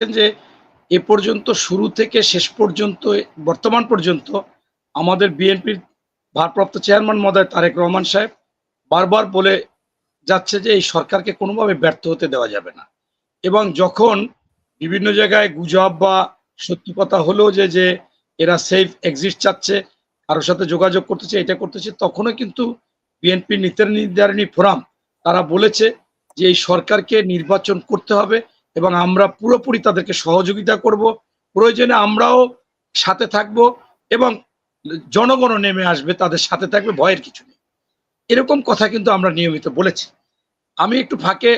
যে, এ পর্যন্ত শুরু থেকে শেষ পর্যন্ত, বর্তমান পর্যন্ত আমাদের বিএনপির ভারপ্রাপ্ত চেয়ারম্যান মদায় তারেক রহমান সাহেব বারবার বলে যাচ্ছে যে, এই সরকারকে কোনোভাবে ব্যর্থ হতে দেওয়া যাবে না। এবং যখন বিভিন্ন জায়গায় গুজব বা সত্যি কথা হলো যে যে এরা সেফ এক্সিস্ট চাচ্ছে, কারোর সাথে যোগাযোগ করতেছে, এটা করতেছে, তখনও কিন্তু বিএনপি নীতি নির্ধারণী ফোরাম, তারা বলেছে যে, এই সরকারকে নির্বাচন করতে হবে। এবং আমরা পুরোপুরি তাদেরকে সহযোগিতা করব। প্রয়োজনে আমরাও সাথে থাকব এবং জনগণও নেমে আসবে, তাদের সাথে থাকবে, ভয়ের কিছু নেই। এরকম কথা কিন্তু আমরা নিয়মিত বলেছি। আমি একটু ফাঁকে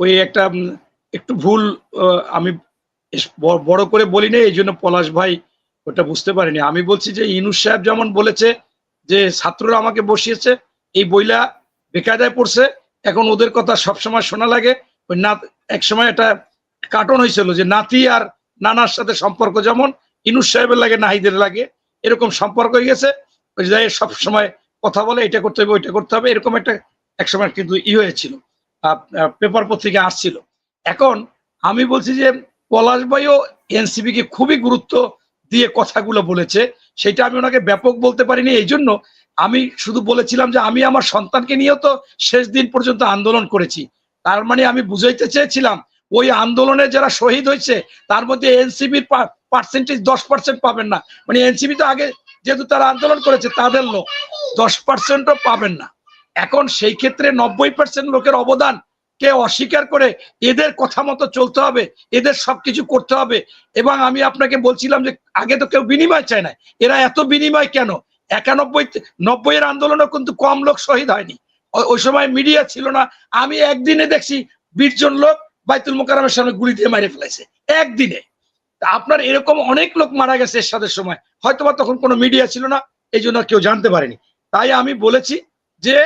ওই একটা একটু ভুল আমি বড় করে বলি না এই জন্য পলাশ ভাই ওটা বুঝতে পারিনি। আমি বলছি যে, ইনুস সাহেব যেমন বলেছে যে, ছাত্ররা আমাকে বসিয়েছে, এই বইলা বেকায়দায় পড়ছে, এখন ওদের কথা সবসময় শোনা লাগে। ওই না এক সময় একটা কার্টন হয়েছিল যে নাতি আর নানার সাথে সম্পর্ক যেমন, ইনুস সাহেবের লাগে, নাহিদের লাগে, এরকম সম্পর্ক হয়ে গেছে। সব সময় কথা বলে, এটা করতে হবে, ওইটা করতে হবে, এরকম একটা এক সময় কিন্তু ই হয়েছিল পেপার পত্রিকা আসছিল। এখন আমি বলছি যে পলাশ ভাইও এনসিপি কে খুবই গুরুত্ব দিয়ে কথাগুলো বলেছে, সেটা আমি ওনাকে ব্যাপক বলতে পারিনি, এই জন্য আমি শুধু বলেছিলাম যে আমি আমার সন্তানকে নিয়েও তো শেষ দিন পর্যন্ত আন্দোলন করেছি। তার মানে আমি বুঝাইতে চেয়েছিলাম ওই আন্দোলনে যারা শহীদ হয়েছে, তার মধ্যে এনসিবির পার্সেন্টেজ দশ পার্সেন্ট পাবেন না। মানে এনসিবি তো আগে যেহেতু তারা আন্দোলন করেছে, তাদের লোক দশ পার্সেন্টও পাবেন না। এখন সেই ক্ষেত্রে নব্বই পার্সেন্ট লোকের অবদান কে অস্বীকার করে এদের কথা মতো চলতে হবে, এদের সবকিছু করতে হবে। এবং আমি আপনাকে বলছিলাম যে আগে তো কেউ বিনিময় চায় না। এরা এত বিনিময় কেন? একানব্বই নব্বই এর আন্দোলনও কিন্তু কম লোক শহীদ হয়নি। ওই- ওই সময় মিডিয়া ছিল না। আমি একদিনে দেখছি বিশ জন লোক বাইতুল মোকারামের সামনে গুলি দিয়ে মারে ফেলেছে একদিনে। আপনার এরকম অনেক লোক মারা গেছে এরশাদের সময়। হয়তোবা তখন কোনো মিডিয়া ছিল না, এই জন্য কেউ জানতে পারেনি। তাই আমি বলেছি যে,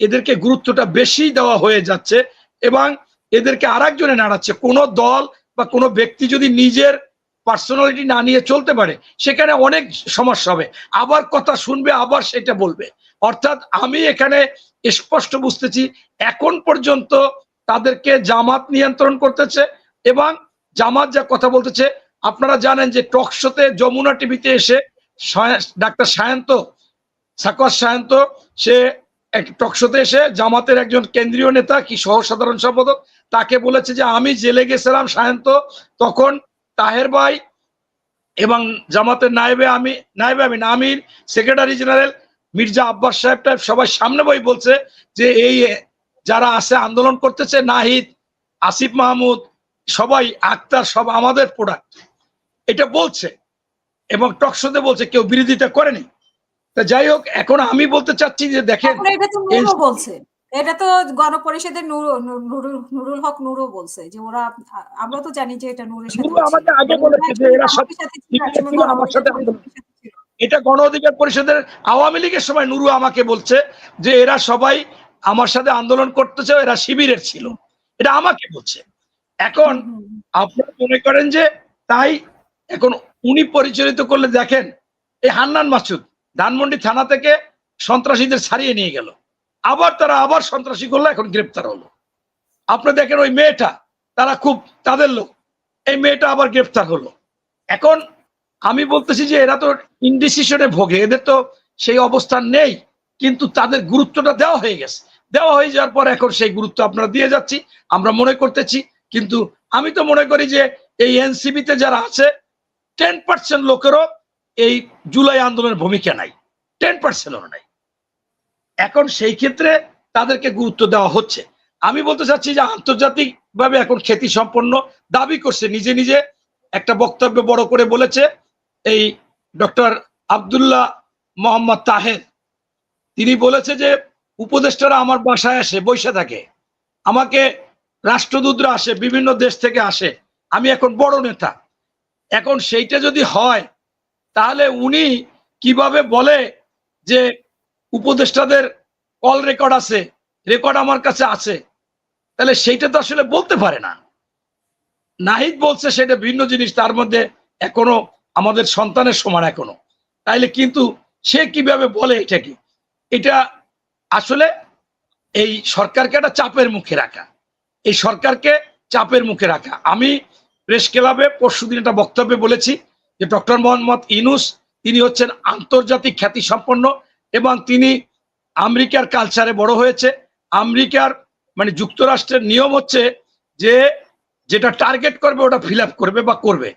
এদেরকে গুরুত্বটা বেশি দেওয়া হয়ে যাচ্ছে এবং এদেরকে আরেকজনে নাড়াচ্ছে। কোনো দল বা কোনো ব্যক্তি যদি নিজের পার্সোনালিটি না নিয়ে চলতে পারে, সেখানে অনেক সমস্যা হবে। আবার কথা শুনবে, আবার সেটা বলবে। অর্থাৎ আমি এখানে স্পষ্ট বুঝতেছি, এখন পর্যন্ত তাদেরকে জামাত নিয়ন্ত্রণ করতেছে এবং জামাত যা কথা বলতেছে, আপনারা জানেন যে টক শোতে যমুনা টিভিতে এসে ডাক্তার সায়ন্ত সাকর সায়ন্ত, সে এক টক শোতে এসে জামাতের একজন কেন্দ্রীয় নেতা, কি সহ সাধারণ সম্পাদক, তাকে বলেছে যে আমি জেলে গেছিলাম সায়ন্ত, তখন তাহের ভাই এবং জামাতের নায়েবে আমি নায়েবে আমি আমির, সেক্রেটারি জেনারেল মির্জা আব্বাস সাহেব সবাই সামনে বই বলছে যে এই যারা আছে আন্দোলন করতেছে নাহিদ আসিফ মাহমুদ সবাই আক্তার সব আমাদের প্রোডাক্ট এটা বলছে এবং টকশোতে বলছে কেউ বিরোধিতা করেনি। তা যাই হোক এখন আমি বলতে চাচ্ছি যে দেখেন বলছে। এটা তো গণপরিষদের নুর নুর- নুরুল হক নুরও বলছে যে ওরা আমরা তো জানি যে এটা নূরের সাথে নুরু আমাকে আগে বলেছে যে এরা আমার সাথে। এটা গণ অধিকার পরিষদের আওয়ামী লীগের সময় নুরু আমাকে বলছে যে এরা সবাই আমার সাথে আন্দোলন করতেছে এরা শিবিরের ছিল। এটা আমাকে বলছে। এখন আপনারা মনে করেন যে তাই এখন উনি পরিচালিত করলে দেখেন এই হান্নান মাসুদ ধানমন্ডি থানা থেকে সন্ত্রাসীদের ছাড়িয়ে নিয়ে গেল। আবার তারা আবার সন্ত্রাসী করল এখন গ্রেপ্তার হলো। আপনি দেখেন ওই মেয়েটা তারা খুব তাদের লোক এই মেয়েটা আবার গ্রেপ্তার হলো। এখন আমি বলতেছি যে এরা তো ইনডিসিশনে ভোগে এদের তো সেই অবস্থান নেই কিন্তু তাদের গুরুত্বটা দেওয়া হয়ে গেছে। দেওয়া হয়ে যাওয়ার পর এখন সেই গুরুত্ব আপনারা দিয়ে যাচ্ছি, আমরা মনে করতেছি, কিন্তু আমি তো মনে করি যে এই এনসিবিতে যারা আছে টেন পার্সেন্ট লোকেরও এই জুলাই আন্দোলনের ভূমিকা নাই টেন পার্সেন্টও নাই। এখন সেই ক্ষেত্রে তাদেরকে গুরুত্ব দেওয়া হচ্ছে। আমি বলতে চাচ্ছি যে আন্তর্জাতিক ভাবে এখন খ্যাতি সম্পন্ন দাবি করছে, নিজে নিজে একটা বক্তব্য বড় করে বলেছে, এই ডক্টর আব্দুল্লাহ মোহাম্মদ তাহের। তিনি বলেছে যে উপদেষ্টারা আমার বাসায় আসে, বসে থাকে। আমাকে রাষ্ট্রদূতরা আসে, বিভিন্ন দেশ থেকে আসে। আমি এখন বড় নেতা। এখন সেইটা যদি হয়, তাহলে উনি কীভাবে বলে যে উপদেষ্টাদের কল রেকর্ড আছে, রেকর্ড আমার কাছে আছে? তাহলে সেইটা তো আসলে বলতে পারে না। নাহিদ বলছে সেটা ভিন্ন জিনিস, তার মধ্যে এখনও আমাদের সন্তানের সমান এখনও। তাইলে কিন্তু সে কীভাবে বলে এটা কি? এটা আসলে এই সরকারকে একটা চাপের মুখে রাখা। এই সরকারকে চাপের মুখে রাখা। আমি প্রেস ক্লাবে পরশুদিন একটা বক্তব্যে বলেছি যে ডক্টর মোহাম্মদ ইনুস, তিনি হচ্ছেন আন্তর্জাতিক খ্যাতি সম্পন্ন এবং তিনি আমেরিকার কালচারে বড় হয়েছে। আমেরিকার মানে যুক্তরাষ্ট্রের নিয়ম হচ্ছে যে যেটা টার্গেট করবে ওটা ফিল করবে বা করবে।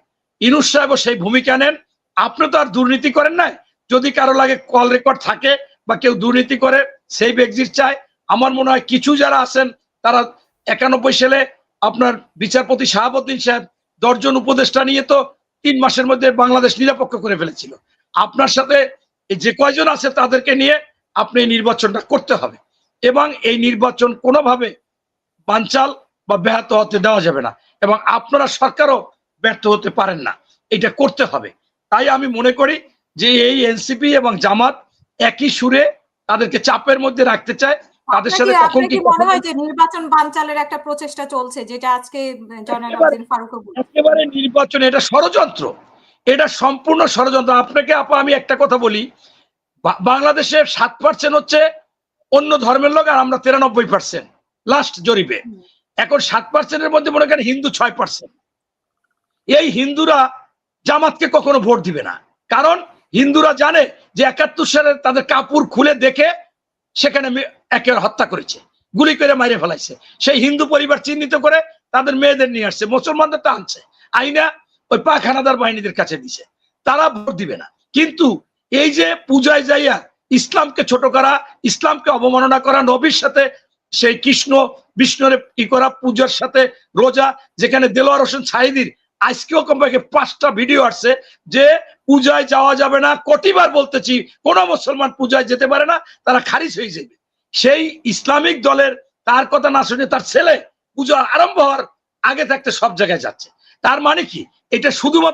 ইনুস সাহেবও সেই ভূমিকা নেন। আপনি তো আর দুর্নীতি করেন না যদি কারও লাগে কল রেকর্ড থাকে বা কেউ দুর্নীতি করে সেই এক্সিট চায় আমার মনে হয় কিছু যারা আছেন, তারা একানব্বই সালে আপনার বিচারপতি শাহাবুদ্দিন সাহেব দশজন উপদেষ্টা নিয়ে তো তিন মাসের মধ্যে বাংলাদেশ নিরপেক্ষ করে ফেলেছিল। আপনার সাথে যে কয়জন আছে তাদেরকে নিয়ে আপনি নির্বাচনটা করতে হবে। এবং এই নির্বাচন কোনোভাবে বানচাল বা ব্যাহত হতে দেওয়া যাবে না। এবং আপনারা সরকারও ব্যর্থ হতে পারেন না। এটা করতে হবে। তাই আমি মনে করি যে এই এনসিপি এবং জামাত একই সুরে তাদেরকে চাপের মধ্যে রাখতে চায় তাদের সাথে কখন কি মনে হয় যে নির্বাচন বানচালের একটা প্রচেষ্টা চলছে যেটা আজকে জয়নাল একেবারে- আবেদিন ফারুকও বলছেন? একেবারে নির্বাচন এটা ষড়যন্ত্র। এটা সম্পূর্ণ ষড়যন্ত্র। আপনাকে আপা আমি একটা কথা বলি। বাংলাদেশে সাত পার্সেন্ট হচ্ছে অন্য ধর্মের লোক আর আমরা তিরানব্বই পার্সেন্ট লাস্ট জরিপে। এখন সাত পার্সেন্টের মধ্যে মনে করেন হিন্দু ছয় পার্সেন্ট এই হিন্দুরা জামাতকে কখনো ভোট দিবে না। কারণ হিন্দুরা জানে যে একাত্তর সালে তাদের কাপড় খুলে দেখে সেখানে একে হত্যা করেছে, গুলি করে মাইরে ফেলাইছে। সেই হিন্দু পরিবার চিহ্নিত করে তাদের মেয়েদের নিয়ে আসছে, মুসলমানদের তো আনছে। আইনা ওই পাখানাদার বাহিনীদের কাছে দিছে। তারা ভোট দিবে না। কিন্তু এই যে পূজায় যাইয়া ইসলামকে ছোট করা, ইসলামকে অবমাননা করা, নবীর সাথে সেই কৃষ্ণ বিষ্ণুরে ই করা, পূজার সাথে রোজা, যেখানে দেলোয়ার হোসেন সাহিদির আজকেও কমপক্ষে পাঁচটা ভিডিও আসছে যে পূজায় যাওয়া যাবে না। কটিবার বলতেছি, কোন মুসলমান পূজায় যেতে পারে না, তারা খারিজ হয়ে যাবে। সেই ইসলামিক দলের, তার কথা না শুনে তার ছেলে পূজা আরম্ভ হওয়ার আগে থাকতে সব জায়গায় যাচ্ছে। তার মানে কি? এটা শুধুমাত্র